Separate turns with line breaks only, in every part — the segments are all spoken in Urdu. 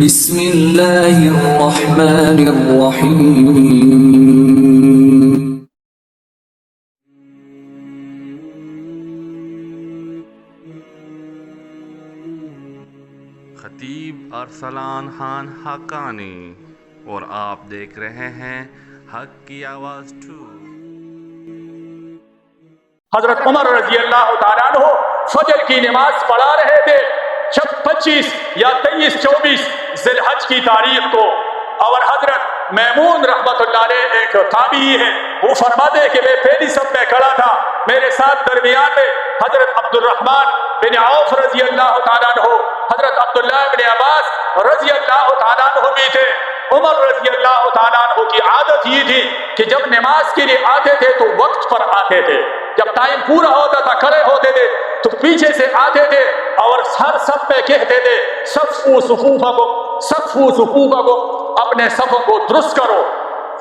بسم الله الرحمن الرحيم۔
خطیب ارسلان خان حقانی اور آپ دیکھ رہے ہیں حق کی آواز ٹو
حضرت عمر رضی اللہ تعالیٰ عنہ فجر کی نماز پڑھا رہے تھے۔ پچیس یا تیئیس چوبیس الحج کی تاریخ کو۔ اور حضرت میمون رحمت اللہ علیہ ایک تابعی ہے وہ فرماتے کہ میں پہلی سب میں کھڑا تھا۔ میرے ساتھ درمیان میں حضرت عبد الرحمن بن عوف رضی اللہ تعالیٰ عنہ، حضرت عبداللہ بن عباس رضی اللہ تعالیٰ عنہ بھی تھے۔ عمر رضی اللہ تعالیٰ عنہ کی عادت یہ تھی کہ جب نماز کے لیے آتے تھے تو وقت پر آتے تھے۔ جب ٹائم پورا ہوتا تھا، کھڑے ہوتے تھے۔ پیچھے سے آتے تھے اور ہر سب میں کہتے تھے، صفو صفوفہ کو صفو صفوفہ کو اپنے صفوں کو درست کرو۔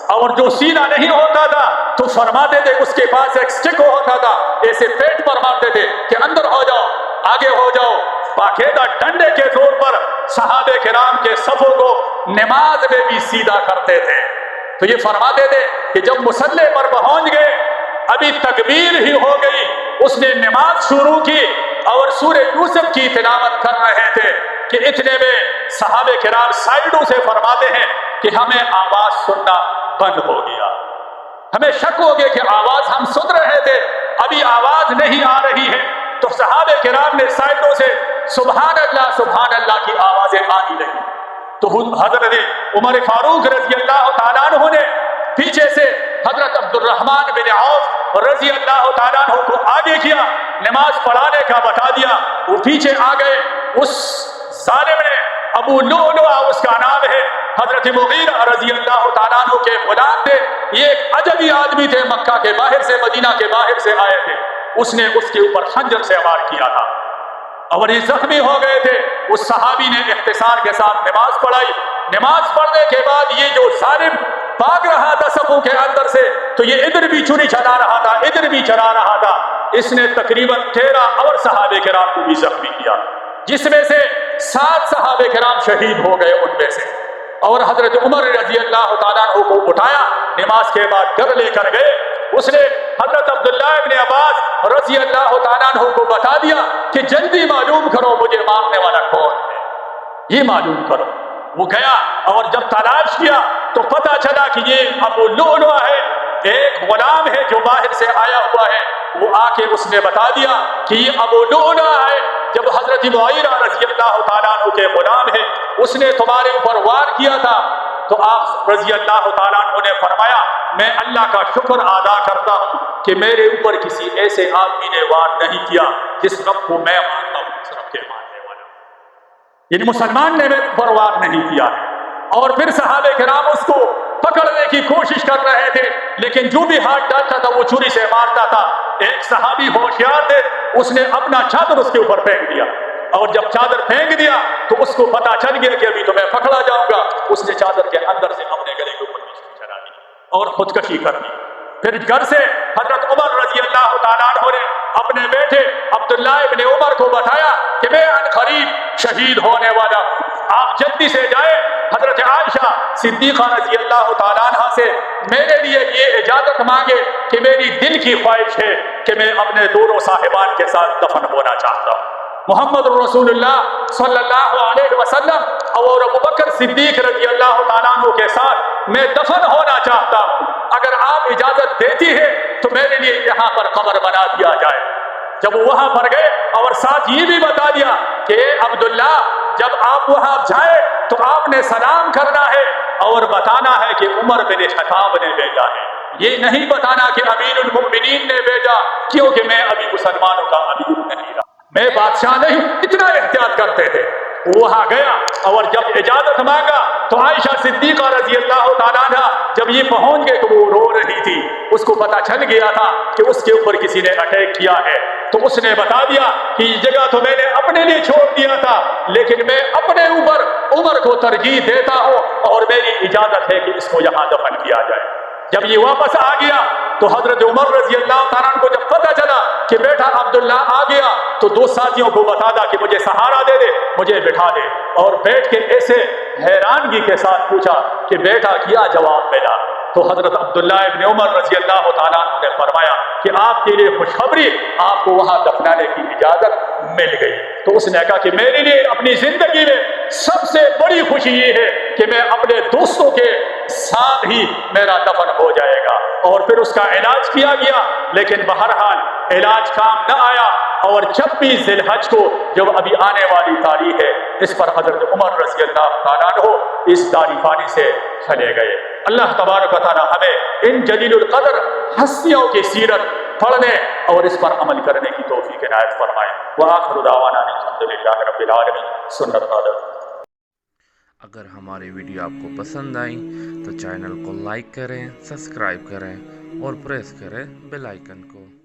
اور جو سینہ نہیں ہوتا تھا، تو فرماتے تھے، اس کے پاس ایک سٹک ہوتا تھا، ایسے پیٹ پر مارتے تھے کہ اندر ہو جاؤ، آگے ہو جاؤ۔ باقاعدہ ڈنڈے کے زور پر صحابہ کرام کے صفوں کو نماز میں بھی سیدھا کرتے تھے۔ تو یہ فرماتے تھے کہ جب مسلح پر پہنچ گئے ابھی تکبیر ہی ہو گئی۔ اس نے نماز شروع کی اور سورہ یوسف کی تلاوت کر رہے تھے کہ اتنے میں صحابہ کرام سائیڈوں سے فرماتے ہیں کہ ہمیں آواز سننا بند ہو گیا۔ ہمیں شک ہو گیا کہ آواز ہم سن رہے تھے۔ ابھی آواز نہیں آ رہی ہے۔ تو صحابہ کرام نے سائیڈوں سے سبحان اللہ سبحان اللہ کی آوازیں آنی لگی۔ تو حضرت عمر فاروق رضی اللہ تعالیٰ عنہ نے پیچھے سے حضرت عبد الرحمن بن عوف رضی اللہ تعالیٰ عنہ کو آگے کیا، نماز پڑھانے کا بتا دیا، وہ پیچھے آ گئے۔ اس ظالم نے ابو لؤلؤ اس کا نام ہے حضرت مغیرہ رضی اللہ تعالیٰ عنہ کے غلام تھے۔ یہ ایک عجبی آدمی تھے، مکہ کے باہر سے، مدینہ کے باہر سے آئے تھے۔ اس نے اس کے اوپر خنجر سے وار کیا تھا۔ اور یہ زخمی ہو گئے تھے۔ اس صحابی نے اختصار کے ساتھ نماز پڑھائی۔ نماز پڑھنے کے بعد یہ جو ظالم بھاگ رہا تھا سبوں کے اندر سے، تو یہ ادھر بھی چوری چلا رہا تھا، ادھر بھی چلا رہا تھا۔ اس نے تقریباً تیرہ اور صحابہ کرام کو بھی زخمی کیا، جس میں سے سات صحابہ کرام شہید ہو گئے ان میں سے۔ اور حضرت عمر رضی اللہ تعالیٰ عنہ کو اٹھایا، نماز کے بعد گھر لے کر گئے۔ اس نے حضرت عبداللہ ابن عباس رضی اللہ تعالیٰ عنہ کو بتا دیا کہ جلدی معلوم کرو مجھے مارنے والا کون ہے۔ یہ معلوم کرو۔ وہ گیا اور جب تلاش کیا تو پتا چلا کہ یہ ابو لؤلؤ ہے، ایک غلام ہے جو باہر سے آیا ہوا ہے۔ وہ آ کے اس نے بتا دیا کہ یہ ابو لؤلؤ ہے۔ جب حضرت معیرہ رضی اللہ تعالیٰ عنہ کے غلام ہے اس نے تمہارے اوپر وار کیا تھا۔ تو آپ رضی اللہ تعالیٰ عنہ نے فرمایا، میں اللہ کا شکر ادا کرتا ہوں کہ میرے اوپر کسی ایسے آدمی نے وار نہیں کیا جس رب کو میں مانتا ہوں اس رب کے ماننے والا یعنی مسلمان نے میرے اوپر وار نہیں کیا۔ ہے اور پھر صحابہ کرام اس کو پکڑنے کی کوشش کر رہے تھے، لیکن جو بھی ہاتھ ڈالتا تھا وہ چوری سے مارتا تھا۔ ایک صحابی ہوشیار تھے، اس نے اپنا چادر اس کے اوپر پھینک دیا۔ اور جب چادر پھینک دیا تو اس کو پتا چل گیا کہ ابھی تو میں پکڑا جاؤں گا۔ اس نے چادر کے اندر سے اپنے گلے کے اوپر چلا دی اور خودکشی کر دی۔ پھر گھر سے حضرت عمر رضی اللہ تعالیٰ عنہ نے اپنے بیٹے عبداللہ ابن عمر کو بتایا کہ میں ان قریب شہید ہونے والا ہوں۔ آپ جلدی سے جائے حضرت عائشہ صدیقہ رضی اللہ تعالیٰ عنہ سے، میرے لیے یہ اجازت مانگے کہ میری دل کی خواہش ہے کہ میں اپنے دونوں صاحبان کے ساتھ دفن ہونا چاہتا ہوں. محمد رسول اللہ صلی اللہ علیہ وسلم اور ابو بکر صدیق رضی اللہ تعالیٰ عنہ کے ساتھ، میں دفن ہونا چاہتا ہوں۔ اگر آپ اجازت دیتی ہے تو میرے لیے یہاں پر قبر بنا دیا جائے۔ جب وہ وہاں پر گئے اور ساتھ یہ بھی بتا دیا کہ عبداللہ، جب آپ وہاں جائے تو آپ نے سلام کرنا ہے اور بتانا ہے کہ عمر بن خطاب نے بھیجا ہے۔ یہ نہیں بتانا کہ امیر المؤمنین نے بھیجا، کیونکہ میں ابھی مسلمانوں کا امیر نہیں رہا۔ میں بادشاہ نہیں، اتنا احتیاط کرتے تھے۔ وہاں گیا اور جب اجازت مانگا تو عائشہ صدیقہ رضی اللہ تعالیٰ عنہ جب یہ پہنچ گئے تو وہ رو رہی تھی۔ اس کو پتا چل گیا تھا کہ اس کے اوپر کسی نے اٹیک کیا ہے۔ تو اس نے بتا دیا کہ یہ جگہ تو میں نے اپنے لیے چھوڑ دیا تھا، لیکن میں اپنے اوپر، عمر کو ترجیح دیتا ہوں اور میری اجازت ہے کہ اس کو یہاں دفن کیا جائے۔ جب یہ واپس آ گیا تو حضرت عمر رضی اللہ تعالیٰ کو جب پتہ چلا کہ بیٹا عبداللہ آ گیا تو دو ساتھیوں کو بتا دا کہ مجھے سہارا دے دے، مجھے بٹھا دے۔ اور بیٹھ کے ایسے حیرانگی کے ساتھ پوچھا کہ بیٹا کیا جواب ملا تو حضرت عبداللہ ابن عمر رضی اللہ تعالیٰ عنہ نے فرمایا کہ آپ کے لیے خوشخبری آپ کو وہاں دفنانے کی اجازت مل گئی۔ تو اس نے کہا کہ میرے لیے اپنی زندگی میں سب سے بڑی خوشی یہ ہے کہ میں اپنے دوستوں کے ساتھ ہی میرا دفن ہو جائے گا۔ اور پھر اس کا علاج کیا گیا، لیکن بہرحال علاج کام نہ آیا۔ اور چھبیس ذی الحج کو جو ابھی آنے والی تاریخ ہے، اس پر حضرت عمر رضی اللہ تعالیٰ عنہ اس داری فانی سے چلے گئے۔ اللہ تبارک و تعالیٰ ہمیں ان جلیل القدر ہستیوں کی سیرت پڑھنے اور اس پر عمل کرنے کی توفیق عنایت فرمائے۔ وآخر دعوانا الحمدللہ رب العالمین۔ سنت قادر
اگر ہمارے ویڈیو آپ کو پسند آئیں تو چینل کو لائک کریں، سبسکرائب کریں اور پریس کریں بیل آئیکن کو۔